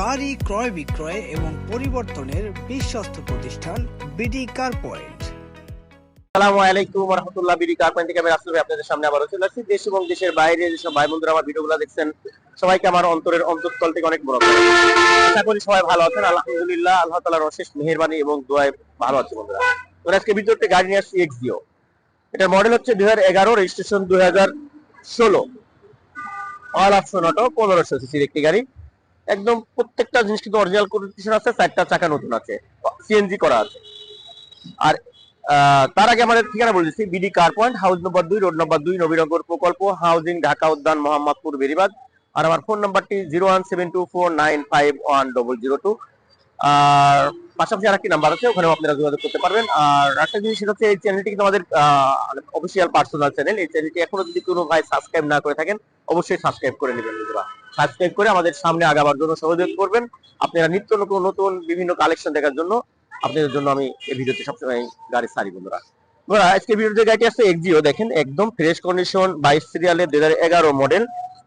গাড়ি ক্রয় বিক্রয় এবং পরিবর্তনের বিশ্বস্ত প্রতিষ্ঠান বিডি কার পয়েন্ট আসসালামু আলাইকুম রহমতুল্লাহ, বিডি কারপেন্ট থেকে আমি আপনাদের সামনে আবারও চলে আসছি। দেশ এবং দেশের বাইরে যেসব ভাই বন্ধুরা আমার ভিডিওগুলো দেখছেন, সবাইকে আমার অন্তরের অন্তঃস্থল থেকে অনেক বড় আশা করি সবাই ভালো আছেন, আলহামদুলিল্লাহ, আল্লাহ তালার অশেষ মেহেরবানি এবং দোয়ায় ভালো আছে বন্ধুরা। তো আজকে ভিডিওতে গাড়ি নিয়ে আসছি এক্সিও এটার মডেল হচ্ছে দুই হাজার এগারো, রেজিস্ট্রেশন দুই হাজার ষোলো। অল অপশন অটো, পনেরোশো সিসির একটি গাড়ি। একদম প্রত্যেকটা জিনিস কিন্তু অরিজিনাল কন্ডিশন আছে চারটা চাকা নতুন আছে সিএনজি করা আছে। আর তার আগে আমাদের ঠিকানা বলে দিচ্ছি BD car point house number দুই রোড নম্বর দুই, নবীনগর প্রকল্প হাউজিং ঢাকা উদ্যান, মোহাম্মদপুর বেরিবাদ আর আমার ফোন নাম্বারটি zero one seven two four nine five one double zero two আর, পাশাপাশি আরেকটি নাম্বার আছে, ওখানেও আপনারা যোগাযোগ করতে পারবেন। আর একটা জিনিস সেটা হচ্ছে, এই চ্যানেলটি কিন্তু আমাদের অফিসিয়াল পার্সোনাল চ্যানেল এই চ্যানেলটি এখনও যদি কোনো ভাই সাবস্ক্রাইব না করে থাকেন, অবশ্যই সাবস্ক্রাইব করে নেবেন বন্ধুরা। সাবস্ক্রাইব করে আমাদের সামনে আগাবার জন্য সহযোগ করবেন। আপনারা নিত্য নতুন নতুন বিভিন্ন কালেকশন দেখার জন্য আপনাদের জন্য আমি এই ভিডিওতে সবসময় গাড়ি সারি বন্ধুরা। বন্ধুরা, আজকে ভিডিওতে গাড়িটি আসছে এক্সিও দেখেন, একদম ফ্রেশ কন্ডিশন বাইশ সিরিয়ালের দুই এগারো মডেল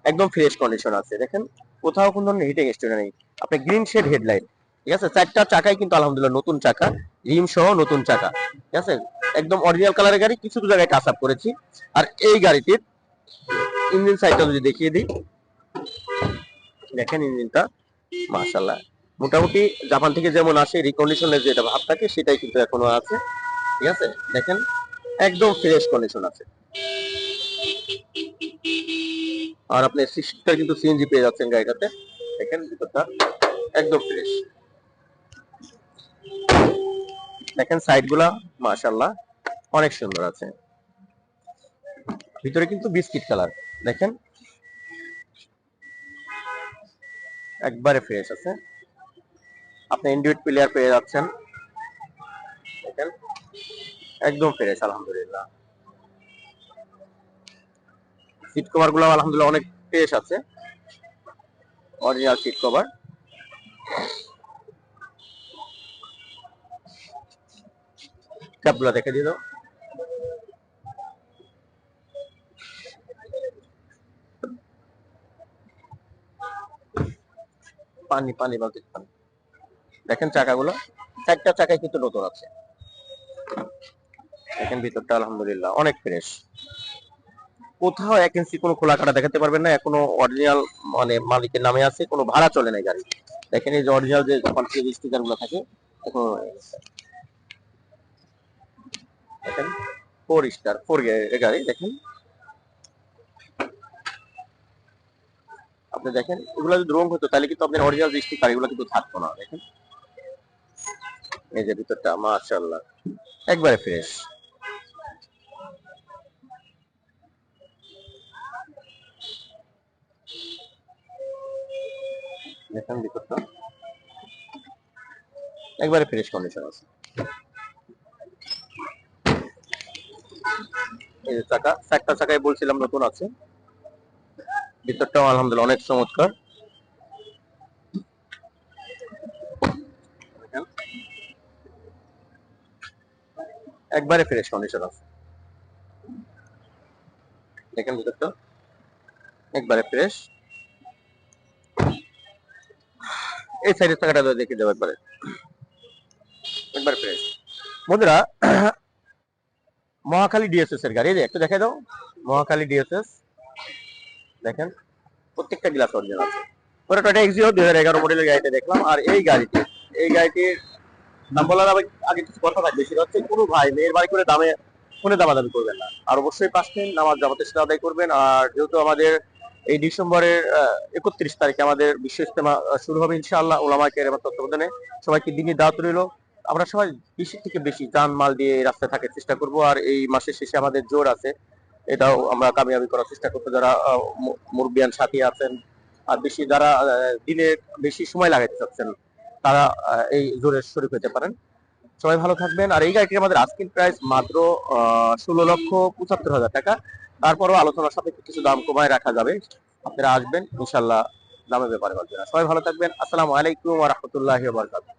একদম ফ্রেশ কন্ডিশন আছে, দেখেন। কোথাও কোনো ধরনের হিটিং স্টোরি নেই। আপনি গ্রিন শেড হেডলাইট ঠিক আছে? চারটা চাকাই কিন্তু আলহামদুলিল্লাহ নতুন চাকা রিম সহ নতুন চাকা, ঠিক আছে? একদম অরিজিনাল কালারের গাড়ি, কিছু কিছু জায়গায় টাচ আপ করেছি। আর এই গাড়িটির ইঞ্জিন সাইডটা যদি দেখিয়ে দিই দেখেন ইঞ্জিনটা মাশাল্লাহ মোটামুটি জাপান থেকে যেমন আসে রিকন্ডিশনের যেটা ভাব থাকে, সেটাই কিন্তু এখনও আছে। ঠিক আছে? দেখেন, একদম ফ্রেশ কন্ডিশন আছে। আর আপনি সিক্সটা কিন্তু সিএনজি পেয়ে যাচ্ছেন গাড়িটাতে। দেখেন ভিতরটা, একদম ফ্রেশ দেখেন সাইডগুলা মাশাল্লাহ অনেক সুন্দর আছে। ভিতরে কিন্তু বিস্কিট কালার। দেখেন একবারে ফ্রেশ আছে। আপনি ইন্ডিউট প্লেয়ার পেয়ে যাচ্ছেন। দেখেন, একদম ফ্রেশ, আলহামদুলিল্লাহ। সিট কভারগুলো আলহামদুলিল্লাহ অনেক ফ্রেশ আছে। অরিজিনাল সিট কভার ক্যাপগুলো দেখে দিয়ে দাও। পানি পানি বালতি পানি। দেখেন চাকাগুলো চারটা চাকায় কিন্তু নতুন আছে। দেখেন ভিতরটা আলহামদুলিল্লাহ অনেক ফ্রেশ কোথাও এক ইঞ্চি কোনো খোলা কাটা দেখাতে পারবেন না, এখনও অরিজিনাল মানে মালিকের নামে আছে, কোনো ভাড়া চলে নাই গাড়ি। দেখেন এই যে অরিজিনাল যে স্টিকারগুলো থাকে এখনও দেখেন ফোর স্টার ফোর গাড়ি, দেখেন। আপনি দেখেন, এগুলো যদি রং হতো, তাহলে কিন্তু আপনার অরিজিনাল যে স্টিকার এগুলো কিন্তু থাকতো না, দেখেন। এই যে ভিতরটা, মাশাআল্লাহ। একবারে ফ্রেশ দেখেন ভিতরটা। একবারে ফ্রেশ কন্ডিশন আছে। এই যে চাকা, চারটা চাকায় বলছিলাম নতুন আছে। ভিতরটাও আলহামদুলিল্লাহ অনেক চমৎকার। একবারে ফ্রেশ কন্ডিশন আছে দেখেন ভিতরটা। একবারে ফ্রেশ এই সাইডের চাকাটা দেখে যাব একবারে। একবারে ফ্রেশ বন্ধুরা, মহাখালী ডিএসএস এর গাড়ি একটু দেখে দাও। মহাখালী ডিএসএস দেখেন, প্রত্যেকটা গ্লাস অরিজিনাল আছে। ওটা টয়টা এক্সিও দুই হাজার এগারো মডেলের গাড়িটা দেখলাম, আর এই গাড়িটি, এই গাড়িটির দাম বলার আগে- কিছু কথা থাকবে, সেটা হচ্ছে কোনো ভাই মেয়ের বাড়ি করে দামে করবেন না। আর অবশ্যই আদায় করবেন, আর যেহেতু আমাদের এই ডিসেম্বরের একত্রিশ তারিখে আমাদের বিশ্ব ইস্তেমা শুরু হবে ইনশাআল্লাহ ওলামা কেরামের তত্ত্বাবধানে। সবাইকে দিনই দাওয়াত রইল। আমরা সবাই বেশি থেকে বেশি যান মাল দিয়ে রাস্তায় থাকার চেষ্টা করব, আর এই মাসের শেষে আমাদের জোর আছে। এটাও আমরা কামিয়াবি করার চেষ্টা করব। যারা মুরব্বিয়ান সাথী আছেন, আর বেশি যারা দিনে বেশি সময় লাগাতে চাচ্ছেন, তারা এই জোরে শরীফ হতে পারেন। সবাই ভালো থাকবেন। আর এই গাড়িটির আমাদের আস্কিং প্রাইস মাত্র ষোলো লক্ষ পঁচাত্তর হাজার টাকা। তারপরও আলোচনার সাথে কিছু দাম কমায় রাখা যাবে। আপনারা আসবেন ইনশাল্লাহ দামের ব্যাপারে সবাই ভালো থাকবেন। আসসালামু আলাইকুম রাহমাতুল্লাহি ওয়া বারাকাতুহু।